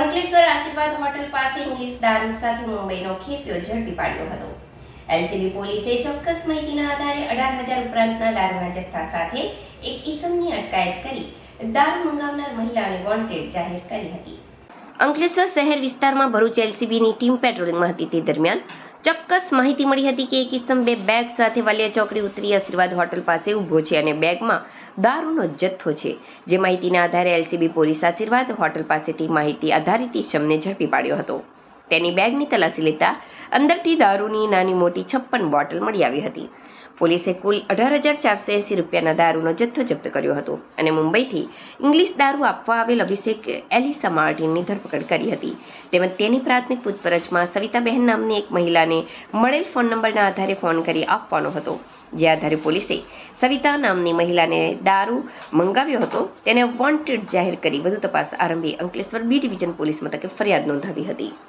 અંકલેશ્વર આશીર્વાદ હોટલ પાસે ઇંગ્લિશ દારૂ સાથે મુંબઈનો ખેપિયો ઝડપી પાડ્યો હતો. એલસીબી પોલીસે ચોક્કસ માહિતીના આધારે અઢાર હજાર ઉપરાંતના દારૂના જથ્થા સાથે એક ઈસમની અટકાયત કરી દારૂ મંગાવનાર મહિલાને વોન્ટેડ જાહેર કરી હતી. અંકલેશ્વર શહેર વિસ્તારમાં ભરૂચ એલસીબીની ટીમ પેટ્રોલિંગમાં હતી તે દરમિયાન ચોક્કસ માહિતી મળી હતી કે એક ઇસમ બે બેગ સાથે વાલિયા ચોકડી ઉતરી આશીર્વાદ હોટલ પાસે ઊભો છે અને બેગમાં દારૂનો જથ્થો છે. જે માહિતીના આધારે એલસીબી પોલીસ આશીર્વાદ હોટલ પાસેથી માહિતી આધારિત ઇસમને ઝડપી પાડ્યો હતો. તેની બેગની તલાશી લેતા અંદરથી દારૂની નાની મોટી છપ્પન બોટલ મળી આવી હતી. પોલીસે કુલ અઢાર હજાર ચારસો એંસી રૂપિયાના દારૂનો જથ્થો જપ્ત કર્યો હતો અને મુંબઈથી ઇંગ્લિશ દારૂ આપવા આવેલ અભિષેક એલિસા માર્ટિનની ધરપકડ કરી હતી. તેમજ તેની પ્રાથમિક પૂછપરછમાં સવિતાબહેન નામની એક મહિલાને મળેલ ફોન નંબરના આધારે ફોન કરી આપવાનો હતો. જે આધારે પોલીસે સવિતા નામની મહિલાને દારૂ મંગાવ્યો હતો. તેને વોન્ટેડ જાહેર કરી વધુ તપાસ આરંભી અંકલેશ્વર બી ડિવિઝન પોલીસ મથકે ફરિયાદ નોંધાવી હતી.